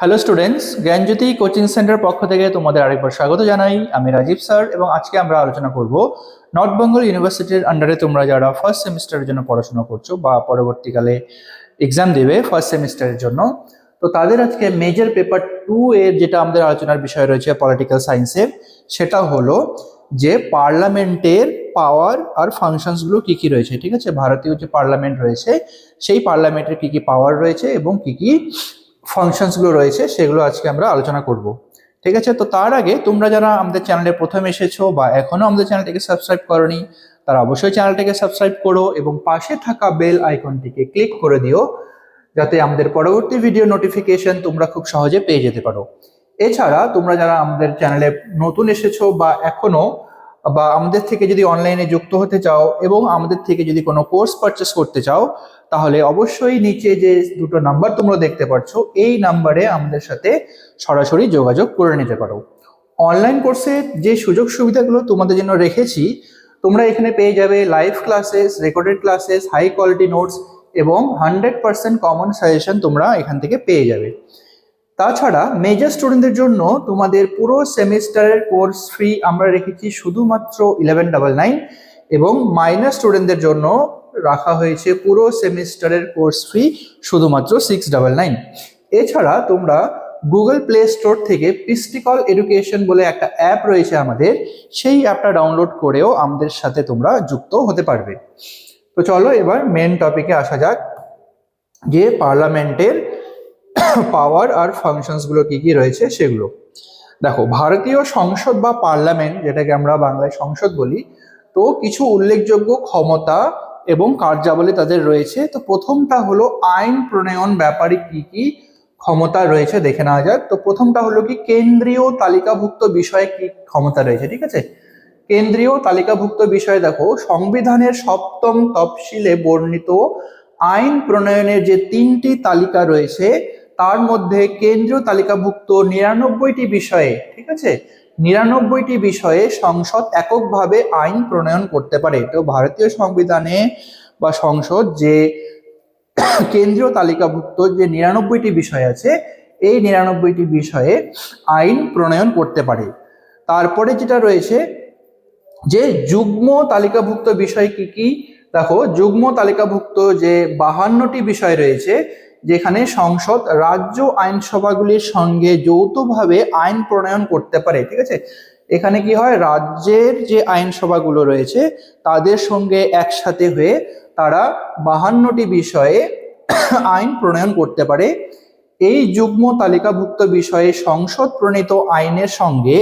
Hello students Gyanjyoti coaching centre পক্ষ থেকে তোমাদের আরেকবার স্বাগত জানাই। আমি রাজীব স্যার এবং আজকে আমরা আলোচনা করব নর্থ বেঙ্গল ইউনিভার্সিটির আন্ডারে তোমরা যারা ফার্স্ট সেমিস্টারের জন্য পড়াশোনা করছ বা পরবর্তীকালে এক্সাম দেবে ফার্স্ট সেমিস্টারের জন্য, তো তাদের আজকে মেজর পেপার টু এর যেটা আমাদের আলোচনার বিষয় রয়েছে পলিটিক্যাল সায়েন্সের সেটা হলো যে পার্লামেন্টের পাওয়ার আর ফাংশনসগুলো কি কি রয়েছে, ঠিক আছে? ভারতীয় যে পার্লামেন্ট রয়েছে, সেই পার্লামেন্টের কি কি পাওয়ার রয়েছে এবং কি কি ফাংশনসগুলো রয়েছে, সেগুলো আজকে আমরা আলোচনা করব। ঠিক আছে? তো তার আগে তোমরা যারা আমাদের চ্যানেলে প্রথম এসেছ বা এখনও আমাদের চ্যানেলটিকে সাবস্ক্রাইব করনি, তারা অবশ্যই চ্যানেলটিকে সাবস্ক্রাইব করো এবং পাশে থাকা বেল আইকনটিকে ক্লিক করে দিও, যাতে আমাদের পরবর্তী ভিডিও নোটিফিকেশন তোমরা খুব সহজে পেয়ে যেতে পারো। এছাড়া তোমরা যারা আমাদের চ্যানেলে নতুন এসেছ বা এখনও বা আমাদের থেকে যদি অনলাইনে যুক্ত হতে চাও এবং আমাদের থেকে যদি কোনো কোর্স পারচেস করতে চাও, তাহলে অবশ্যই নিচে যে দুটো নাম্বার তোমরা দেখতে পাচ্ছ এই নাম্বারে আমাদের সাথে সরাসরি যোগাযোগ করে নিতে পারো। অনলাইন কোর্সের যে সুযোগ সুবিধাগুলো তোমাদের জন্য রেখেছি, তোমরা এখানে পেয়ে যাবে live classes recorded classes high quality notes এবং হান্ড্রেড পার্সেন্ট কমন সাজেশন তোমরা এখান থেকে পেয়ে যাবে। তাছাড়া মেজর স্টুডেন্টদের জন্য তোমাদের পুরো সেমিস্টারের কোর্স ফ্রি আমরা রেখেছি শুধুমাত্র ইলেভেন ডাবল নাইন এবং মাইনার স্টুডেন্টদের জন্য রাখা হয়েছে পুরো সেমিস্টারের কোর্স ফ্রি শুধুমাত্র সিক্স ডাবল নাইন এছাড়া তোমরা গুগল প্লে স্টোর থেকে পিস্টিকল এডুকেশন বলে একটা অ্যাপ রয়েছে আমাদের, সেই অ্যাপটা ডাউনলোড করেও আমাদের সাথে তোমরা যুক্ত হতে পারবে। তো চলো এবার মেন টপিকে আসা যাক। যে পার্লামেন্টের পাওয়ার আর ফাংশনসগুলো কি কি রয়েছে সেগুলো। দেখো, ভারতীয় সংসদ বা পার্লামেন্ট যেটাকে আমরা বাংলায় সংসদ বলি, তো কিছু উল্লেখযোগ্য ক্ষমতা এবং কার্যাবলী তাদের রয়েছে। তো প্রথমটা হলো আইন প্রণয়ন ব্যাপারে কি কি ক্ষমতা রয়েছে দেখে নেওয়া যাক। তো প্রথমটা হলো কি, কেন্দ্রীয় তালিকাভুক্ত বিষয়ে কি ক্ষমতা রয়েছে, ঠিক আছে? কেন্দ্রীয় তালিকাভুক্ত বিষয়ে দেখো, সংবিধানের সপ্তম তফসিলে বর্ণিত আইন প্রণয়নের যে তিনটি তালিকা রয়েছে তার মধ্যে কেন্দ্রীয় তালিকাভুক্ত নিরানব্বইটি বিষয়ে, ঠিক আছে? নিরানব্বইটি বিষয়ে সংসদ এককভাবে আইন প্রণয়ন করতে পারে। তো ভারতীয় সংবিধানে বা সংসদ যে কেন্দ্রীয় তালিকাভুক্ত যে নিরানব্বইটি বিষয় আছে, এই নিরানব্বইটি বিষয়ে আইন প্রণয়ন করতে পারে। তারপরে যেটা রয়েছে, যে যুগ্ম তালিকাভুক্ত বিষয় কি কি? দেখো, যুগ্ম তালিকাভুক্ত যে বাহান্নটি বিষয় রয়েছে যেখানে সংসদ, রাজ্য আইনসভাগুলির সঙ্গে যৌথভাবে আইন প্রণয়ন করতে পারে, ঠিক আছে? এখানে কি হয়? রাজ্যের যে আইনসভাগুলো রয়েছে, তাদের সঙ্গে একসাথে হয়ে তারা বাহান্নটি বিষয়ে আইন প্রণয়ন করতে পারে। এই যুগ্ম তালিকাভুক্ত বিষয়ে সংসদ প্রণীত আইনের সঙ্গে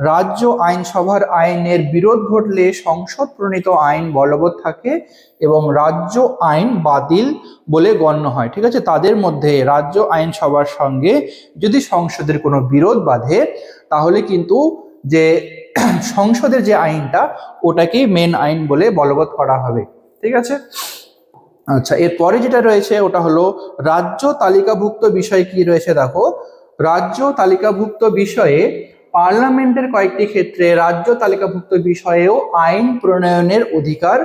রাজ্য আইনসভার আইনের বিরোধ ঘটলে সংসদ প্রণীত আইন বলবৎ থাকে এবং রাজ্য আইন বাতিল বলে গণ্য হয়। ঠিক আছে? তাদের মধ্যে রাজ্য আইনসভার সঙ্গে যদি সংসদের কোনো বিরোধ বাঁধে, তাহলে কিন্তু যে সংসদের যে আইনটা, ওটাকেই মেন আইন বলে বলবৎ করা হবে। ঠিক আছে? আচ্ছা এরপরে যেটা রয়েছে ওটা হলো রাজ্য তালিকাভুক্ত বিষয় কি রয়েছে দেখো? রাজ্য তালিকাভুক্ত বিষয়ে পার্লামেন্টের কয়েকটি ক্ষেত্রে রাজ্য তালিকাভুক্ত বিষয়েও আইন প্রণয়নের অধিকার,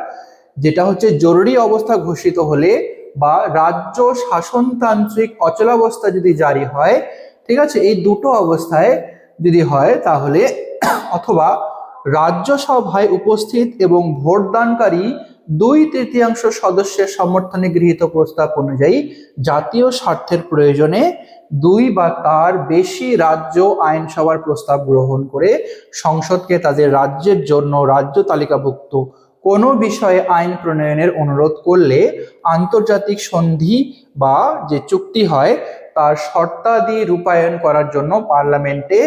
যেটা হচ্ছে জরুরি অবস্থা ঘোষিত হলে বা রাজ্য শাসনতান্ত্রিক অচলাবস্থা যদি জারি হয়, ঠিক আছে, এই দুটো অবস্থায় যদি হয় তাহলে অথবা রাজ্যসভায় উপস্থিত এবং ভোটদানকারী দুই তৃতীয়াংশ সদস্যের সমর্থনে গৃহীত প্রস্তাব অনুযায়ী জাতীয় স্বার্থের প্রয়োজনে দুই বা তার বেশি রাজ্য আইনসভার প্রস্তাব গ্রহণ করে সংসদকে তাদের রাজ্যের জন্য রাজ্য তালিকাভুক্ত কোনো বিষয়ে আইন প্রণয়নের অনুরোধ করলে আন্তর্জাতিক সন্ধি বা যে চুক্তি হয়, তার শর্তাদি রূপায়ণ করার জন্য পার্লামেন্টে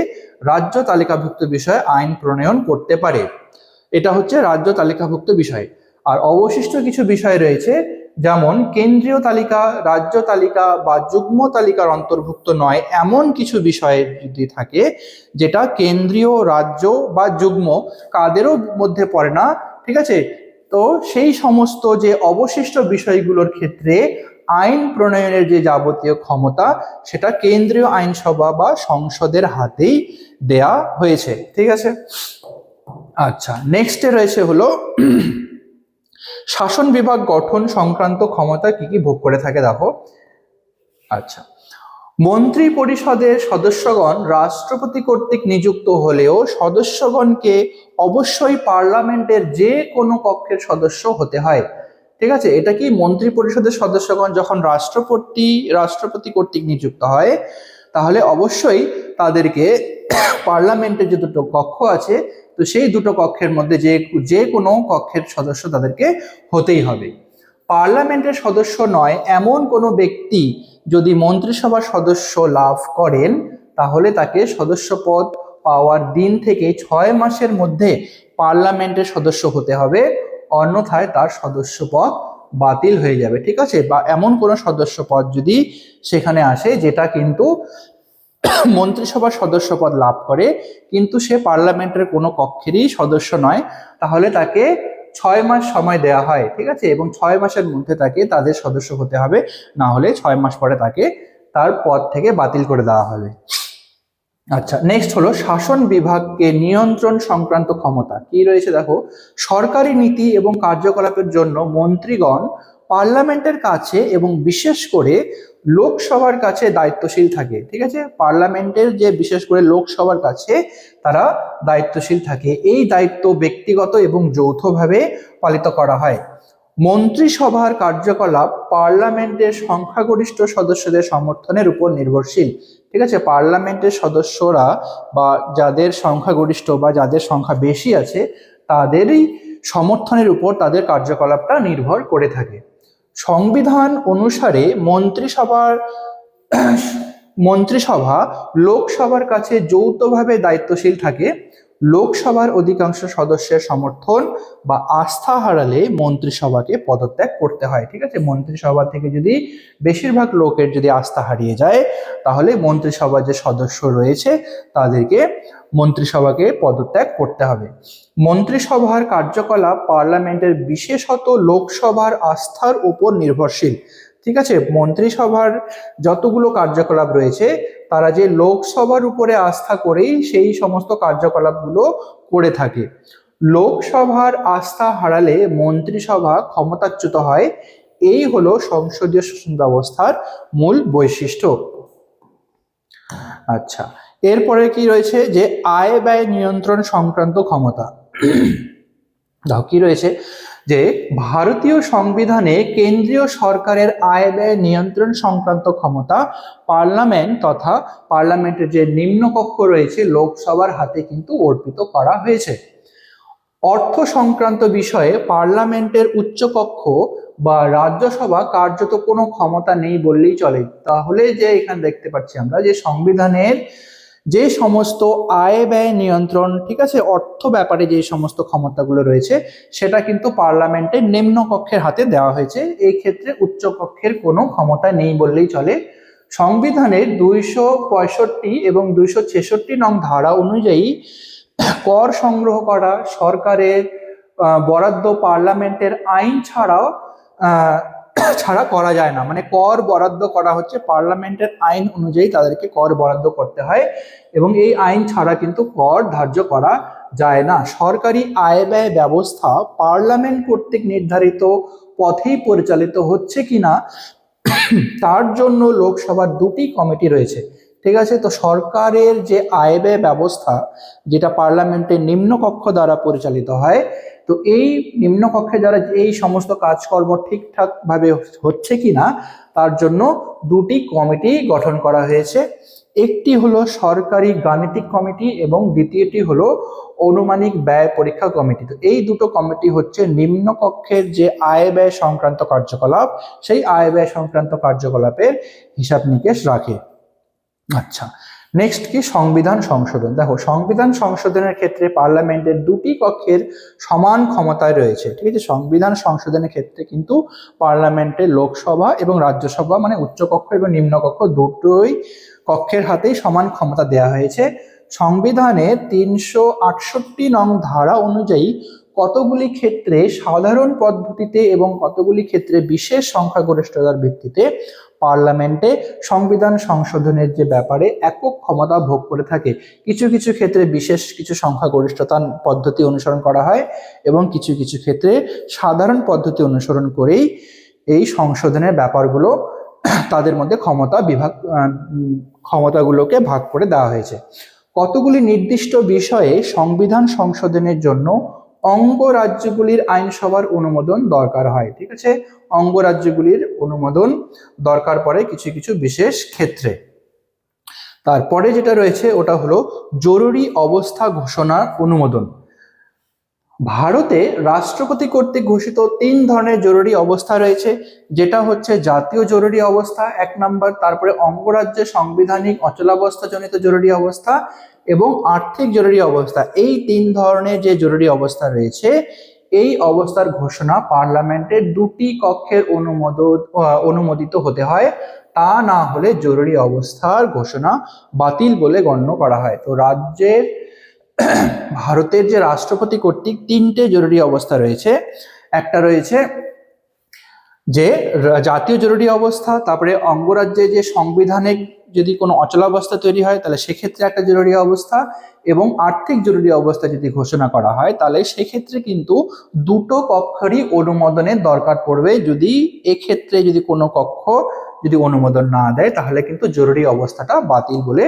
রাজ্য তালিকাভুক্ত বিষয়ে আইন প্রণয়ন করতে পারে। এটা হচ্ছে রাজ্য তালিকাভুক্ত বিষয়। আর অবশিষ্ট কিছু বিষয় রয়েছে, যেমন কেন্দ্রীয় তালিকা, রাজ্য তালিকা বা যুগ্ম তালিকার অন্তর্ভুক্ত নয়, এমন কিছু বিষয় যদি থাকে, যেটা কেন্দ্রীয়, রাজ্য বা যুগ্ম কাদেরও মধ্যে পড়ে না, ঠিক আছে? তো সেই সমস্ত যে অবশিষ্ট বিষয়গুলোর ক্ষেত্রে আইন প্রণয়নের যে যাবতীয় ক্ষমতা, সেটা কেন্দ্রীয় আইনসভা বা সংসদের হাতেই দেয়া হয়েছে, ঠিক আছে? আচ্ছা নেক্সটে রয়েছে হলো শাসন বিভাগ গঠন সংক্রান্ত ক্ষমতা কি কি ভোগ করে থাকে দেখো? আচ্ছা মন্ত্রী পরিষদের সদস্যগণ রাষ্ট্রপতি কর্তৃক নিযুক্ত হলেও সদস্যগণকে অবশ্যই পার্লামেন্টের যে কোনো কক্ষের সদস্য হতে হয়। ঠিক আছে? এটা কি মন্ত্রী পরিষদের সদস্যগণ যখন রাষ্ট্রপতি রাষ্ট্রপতি কর্তৃক নিযুক্ত হয়, তাহলে অবশ্যই তাদেরকে পার্লামেন্টের যে দুটো কক্ষ আছে তো সেই দুটো কক্ষের মধ্যে যে যে কোনো কক্ষের সদস্য তাদেরকে হতেই হবে। পার্লামেন্টের সদস্য নয়, এমন কোনো ব্যক্তি যদি মন্ত্রিসভার সদস্য লাভ করেন, তাহলে তাকে সদস্য পদ পাওয়ার দিন থেকে ছয় মাসের মধ্যে পার্লামেন্টের সদস্য হতে হবে, অন্যথায় তার সদস্য পদ বাতিল হয়ে যাবে, ঠিক আছে? বা এমন কোনো সদস্য পদ যদি সেখানে আসে, যেটা কিন্তু মন্ত্রিসভার সদস্য পদ লাভ করে, কিন্তু সে পার্লামেন্টের কোনো কক্ষেরই সদস্য নয়। তাহলে তাকে ছয় মাস সময় দেওয়া হয়, ঠিক আছে? এবং ছয় মাসের মধ্যে তাকে তাদের সদস্য হতে হবে। না হলে ছয় মাস পরে তাকে তার পদ থেকে বাতিল করে দেওয়া হবে। আচ্ছা নেক্সট হলো শাসন বিভাগকে নিয়ন্ত্রণ সংক্রান্ত ক্ষমতা। কি রয়েছে দেখো? সরকারি নীতি এবং কার্যকলাপের জন্য মন্ত্রীগণ পার্লামেন্টের কাছে এবং বিশেষ করে লোকসভার কাছে দায়িত্বশীল থাকে, ঠিক আছে? পার্লামেন্টের যে বিশেষ করে লোকসভার কাছে তারা দায়িত্বশীল থাকে। এই দায়িত্ব ব্যক্তিগত এবং যৌথভাবে পালিত করা হয়। মন্ত্রিসভার কার্যকলাপ পার্লামেন্টের সংখ্যাগরিষ্ঠ সদস্যদের সমর্থনের উপর নির্ভরশীল, ঠিক আছে? পার্লামেন্টের সদস্যরা বা যাদের সংখ্যাগরিষ্ঠ বা যাদের সংখ্যা বেশি আছে, তাদেরই সমর্থনের উপর তাদের কার্যকলাপটা নির্ভর করে থাকে। সংবিধান অনুসারে মন্ত্রিসভার মন্ত্রিসভা লোকসভার কাছে যৌথভাবে দায়িত্বশীল থাকে। লোকসভার অধিকাংশ সদস্যের সমর্থন বা আস্থা হারালে মন্ত্রিসভাকে পদত্যাগ করতে হয়, ঠিক আছে? মন্ত্রিসভা থেকে যদি বেশিরভাগ লোকের যদি আস্থা হারিয়ে যায়, তাহলে মন্ত্রিসভার যে সদস্য রয়েছে, তাদেরকে মন্ত্রিসভাকে পদত্যাগ করতে হবে। মন্ত্রিসভার কার্যকলাপ পার্লামেন্টের বিশেষত লোকসভার আস্থার উপর নির্ভরশীল। ঠিক আছে? মন্ত্রিসভার যতগুলো কার্যকলাপ রয়েছে, তারা যে লোকসভার উপরে আস্থা করেই সেই সমস্ত কার্যকলাপগুলো করে থাকে। লোকসভার আস্থা হারালে মন্ত্রিসভা ক্ষমতাচ্যুত হয়। এই হলো সংসদীয় শাসন ব্যবস্থার মূল বৈশিষ্ট্য। আচ্ছা এরপরে কি রয়েছে? যে আয় ব্যয় নিয়ন্ত্রণ সংক্রান্ত ক্ষমতা। কি রয়েছে? যে ভারতীয় সংবিধানে কেন্দ্রীয় সরকারের আয় ব্যয় নিয়ন্ত্রণ সংক্রান্ত ক্ষমতা পার্লামেন্ট তথা পার্লামেন্টের যে নিম্নকক্ষ রয়েছে লোকসভার হাতে কিন্তু অর্পিত করা হয়েছে। অর্থ সংক্রান্ত বিষয়ে পার্লামেন্টের উচ্চকক্ষ বা রাজ্যসভা কার্যত কোনো ক্ষমতা নেই বললেই চলে। তাহলে যে এখানে দেখতে পাচ্ছি আমরা যে সংবিধানের যে সমস্ত আয় ব্যয় নিয়ন্ত্রণ, ঠিক আছে, অর্থ ব্যাপারে যে সমস্ত ক্ষমতাগুলো রয়েছে, সেটা কিন্তু পার্লামেন্টের নিম্ন কক্ষের হাতে দেওয়া হয়েছে। এই ক্ষেত্রে উচ্চ কক্ষের কোনো ক্ষমতা নেই বললেই চলে। সংবিধানের দুইশো পঁয়ষট্টি এবং দুইশো ছেষট্টি নং ধারা অনুযায়ী কর সংগ্রহ করা, সরকারের বরাদ্দ পার্লামেন্টের আইন ছাড়াও ছাড়া করা যায় না। মানে কর বরাদ্দ করা হচ্ছে, পার্লামেন্টের আইন অনুযায়ী তাদেরকে কর বরাদ্দ করতে হয় এবং এই আইন ছাড়া কিন্তু কর ধার্য করা যায় না। সরকারি আয় ব্যয় ব্যবস্থা পার্লামেন্ট কর্তৃক নির্ধারিত পথেই পরিচালিত হচ্ছে কিনা, তার জন্য লোকসভার দুটি কমিটি রয়েছে। ঠিক আছে? তো সরকারের যে আয় ব্যয় ব্যবস্থা, যেটা পার্লামেন্টের নিম্নকক্ষ দ্বারা পরিচালিত হয় তো এই নিম্নকক্ষে যারা এই সমস্ত কাজকর্ম ঠিকঠাক ভাবে হচ্ছে কিনা, তার জন্য দুটি কমিটি গঠন করা হয়েছে। একটি হলো সরকারি গাণিতিক কমিটি এবং দ্বিতীয়টি হলো অনুমানিক ব্যয় পরীক্ষা কমিটি। তো এই দুটো কমিটি হচ্ছে নিম্নকক্ষের যে আয় ব্যয় সংক্রান্ত কার্যকলাপ, সেই আয় ব্যয় সংক্রান্ত কার্যকলাপের হিসাব নিকেশ রাখে। আচ্ছা নেক্সট কি? সংবিধান সংশোধন। দেখো, সংবিধান সংশোধনের ক্ষেত্রে পার্লামেন্টের দুটি কক্ষের সমান ক্ষমতায় রয়েছে, ঠিক আছে? সংবিধান সংশোধনের ক্ষেত্রে কিন্তু পার্লামেন্টের লোকসভা এবং রাজ্যসভা মানে উচ্চকক্ষ এবং নিম্নকক্ষ দুটোই কক্ষের হাতেই সমান ক্ষমতা দেওয়া হয়েছে। সংবিধানের তিনশো আটষট্টি নং ধারা অনুযায়ী কতগুলি ক্ষেত্রে সাধারণ পদ্ধতিতে এবং কতগুলি ক্ষেত্রে বিশেষ সংখ্যাগরিষ্ঠতার ভিত্তিতে পার্লামেন্টে সংবিধান সংশোধনের যে ব্যাপারে একক ক্ষমতা ভোগ করে থাকে, কিছু কিছু ক্ষেত্রে বিশেষ কিছু সংখ্যাগরিষ্ঠতা পদ্ধতি অনুসরণ করা হয় এবং কিছু কিছু ক্ষেত্রে সাধারণ পদ্ধতি অনুসরণ করেই এই সংশোধনের ব্যাপারগুলো তাদের মধ্যে ক্ষমতা বিভাগ ক্ষমতাগুলোকে ভাগ করে দেওয়া হয়েছে। কতগুলি নির্দিষ্ট বিষয়ে সংবিধান সংশোধনের জন্য অঙ্গরাজ্যগুলির আইনসভার অনুমোদন দরকার হয়, ঠিক আছে? অঙ্গরাজ্যগুলির অনুমোদন দরকার পড়ে কিছু কিছু বিশেষ ক্ষেত্রে। তারপরে যেটা রয়েছে, ওটা হলো জরুরি অবস্থা ঘোষণার অনুমোদন। ভারতে রাষ্ট্রপতি কর্তৃক ঘোষিত তিন ধরনের জরুরি অবস্থা রয়েছে। যেটা হচ্ছে জাতীয় জরুরি অবস্থা, এক নম্বর, তারপরে অঙ্গরাজ্যে সাংবিধানিক অচলাবস্থাজনিত জরুরি অবস্থা এবং আর্থিক জরুরি অবস্থা, এই তিন ধরনের যে জরুরি অবস্থা রয়েছে, এই অবস্থার ঘোষণা পার্লামেন্টের দুটি কক্ষের অনুমোদন অনুমোদিত হতে হয়। তা না হলে জরুরি অবস্থার ঘোষণা বাতিল বলে গণ্য করা হয়। তো রাজ্যের, ভারতের যে রাষ্ট্রপতি কর্তৃক তিনটে জরুরি অবস্থা রয়েছে। একটা রয়েছে যে, জাতীয় জরুরি অবস্থা, তারপরে অঙ্গরাজ্যে যে সাংবিধানিক যদি কোনো অচলাবস্থা তৈরি হয়, তাহলে সেক্ষেত্রে একটা জরুরি অবস্থা এবং আর্থিক জরুরি অবস্থা যদি ঘোষণা করা হয়, তাহলে সেক্ষেত্রে কিন্তু দুটো কক্ষেরই অনুমোদনের দরকার পড়বে। যদি এক্ষেত্রে যদি কোনো কক্ষ যদি অনুমোদন না দেয়, তাহলে কিন্তু জরুরি অবস্থাটা বাতিল বলে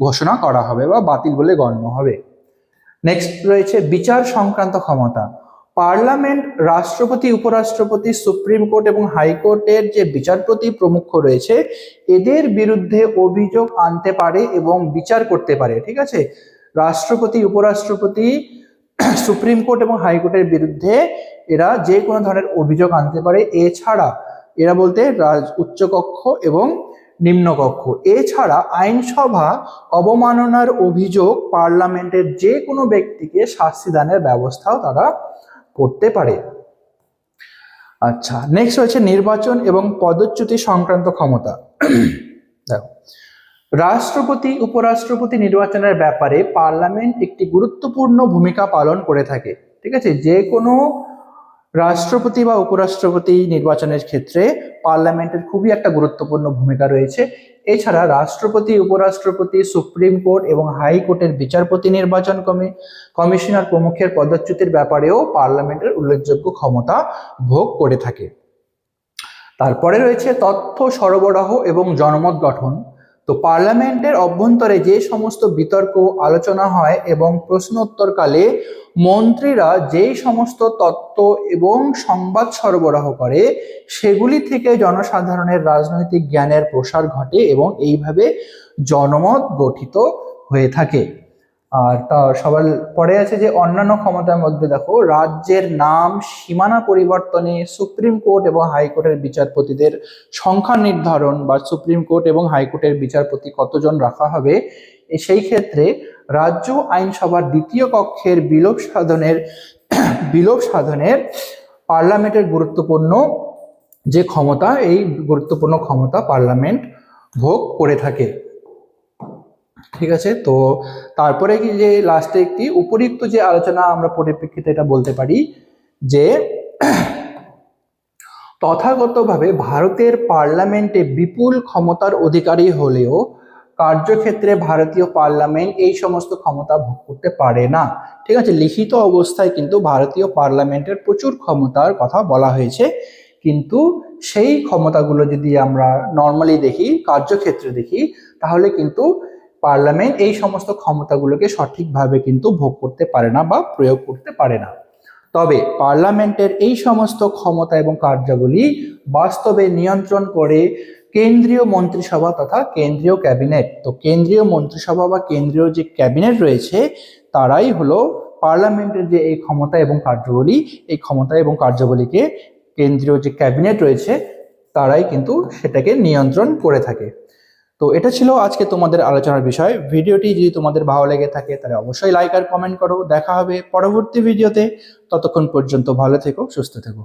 ঘোষণা করা হবে বা বাতিল বলে গণ্য হবে। নেক্সট রয়েছে বিচার সংক্রান্ত ক্ষমতা। পার্লামেন্ট, রাষ্ট্রপতি, উপরাষ্ট্রপতি, সুপ্রিম কোর্ট এবং হাইকোর্টের যে বিচারপতি প্রমুখ রয়েছে, এদের বিরুদ্ধে অভিযোগ আনতে পারে এবং বিচার করতে পারে, ঠিক আছে? রাষ্ট্রপতি, উপরাষ্ট্রপতি, সুপ্রিম কোর্ট এবং হাইকোর্টের বিরুদ্ধে এরা যে কোনো ধরনের অভিযোগ আনতে পারে। এছাড়া এরা বলতে রাজ, উচ্চকক্ষ এবং নিম্নকক্ষ। এছাড়া আইনসভা অবমাননার অভিযোগ পার্লামেন্টের যে কোনো ব্যক্তিকে শাস্তি দানের ব্যবস্থাও তারা করতে পারে। আচ্ছা নেক্সট রয়েছে নির্বাচন এবং পদচ্যুতি সংক্রান্ত ক্ষমতা। দেখো, রাষ্ট্রপতি, উপরাষ্ট্রপতি নির্বাচনের ব্যাপারে পার্লামেন্ট একটি গুরুত্বপূর্ণ ভূমিকা পালন করে থাকে, ঠিক আছে? যে কোনো রাষ্ট্রপতি বা উপরাষ্ট্রপতি নির্বাচনের ক্ষেত্রে পার্লামেন্টের খুবই একটা গুরুত্বপূর্ণ ভূমিকা রয়েছে। এছাড়া রাষ্ট্রপতি, উপরাষ্ট্রপতি, সুপ্রিম কোর্ট এবং হাইকোর্টের বিচারপতি নির্বাচন কমে, কমিশনার প্রমুখের পদচ্যুতির ব্যাপারেও পার্লামেন্টের উল্লেখযোগ্য ক্ষমতা ভোগ করে থাকে। তারপরে রয়েছে তথ্য সরবরাহ এবং জনমত গঠন। তো পার্লামেন্টের অভ্যন্তরে যে সমস্ত বিতর্ক, আলোচনা হয় এবং প্রশ্নোত্তরকালে মন্ত্রীরা যেই সমস্ত তত্ত্ব এবং সংবাদ সরবরাহ করে, সেগুলি থেকে জনসাধারণের রাজনৈতিক জ্ঞানের প্রসার ঘটে এবং এইভাবে জনমত গঠিত হয়ে থাকে। আর তা সবার পরে আছে যে অন্যান্য ক্ষমতার মধ্যে দেখো, রাজ্যের নাম সীমানা পরিবর্তনে সুপ্রিম কোর্ট এবং হাইকোর্টের বিচারপতিদের সংখ্যা নির্ধারণ বা সুপ্রিম কোর্ট এবং হাইকোর্টের বিচারপতি কতজন রাখা হবে সেই ক্ষেত্রে রাজ্য আইনসভার দ্বিতীয় কক্ষের বিলোপ সাধনের বিলোপ সাধনের পার্লামেন্টের গুরুত্বপূর্ণ যে ক্ষমতা, এই গুরুত্বপূর্ণ ক্ষমতা পার্লামেন্ট ভোগ করে থাকে। ঠিক আছে? তো তারপরে কি যে লাস্টে একটি উপরিক্ত যে আলোচনা আমরা পরিপ্রেক্ষিতে এটা বলতে পারি যে তথাগতভাবে ভারতের পার্লামেন্টে বিপুল ক্ষমতার অধিকারী হলেও কার্যক্ষেত্রে ভারতীয় পার্লামেন্ট এই সমস্ত ক্ষমতা ভোগ করতে পারে না। ঠিক আছে? লিখিত অবস্থায় কিন্তু ভারতীয় পার্লামেন্টের প্রচুর ক্ষমতার কথা বলা হয়েছে। কিন্তু সেই ক্ষমতাগুলো যদি আমরা নর্মালি দেখি, কার্যক্ষেত্রে দেখি, তাহলে কিন্তু পার্লামেন্ট এই সমস্ত ক্ষমতাগুলোকে সঠিকভাবে কিন্তু ভোগ করতে পারে না বা প্রয়োগ করতে পারে না। তবে পার্লামেন্টের এই সমস্ত ক্ষমতা এবং কার্যাবলী বাস্তবে নিয়ন্ত্রণ করে কেন্দ্রীয় মন্ত্রিসভা তথা কেন্দ্রীয় ক্যাবিনেট। তো কেন্দ্রীয় মন্ত্রিসভা বা কেন্দ্রীয় যে ক্যাবিনেট রয়েছে, তারাই হলো পার্লামেন্টের যে এই ক্ষমতা এবং কার্যাবলী, এই ক্ষমতা এবং কার্যাবলীকে কেন্দ্রীয় যে ক্যাবিনেট রয়েছে, তারাই কিন্তু সেটাকে নিয়ন্ত্রণ করে থাকে। তো এটা ছিল আজকে তোমাদের আলোচনার বিষয়। ভিডিওটি যদি তোমাদের ভালো লেগে থাকে, তাহলে অবশ্যই লাইক আর কমেন্ট করো। দেখা হবে পরবর্তী ভিডিওতে। ততক্ষণ পর্যন্ত ভালো থেকো, সুস্থ থেকো।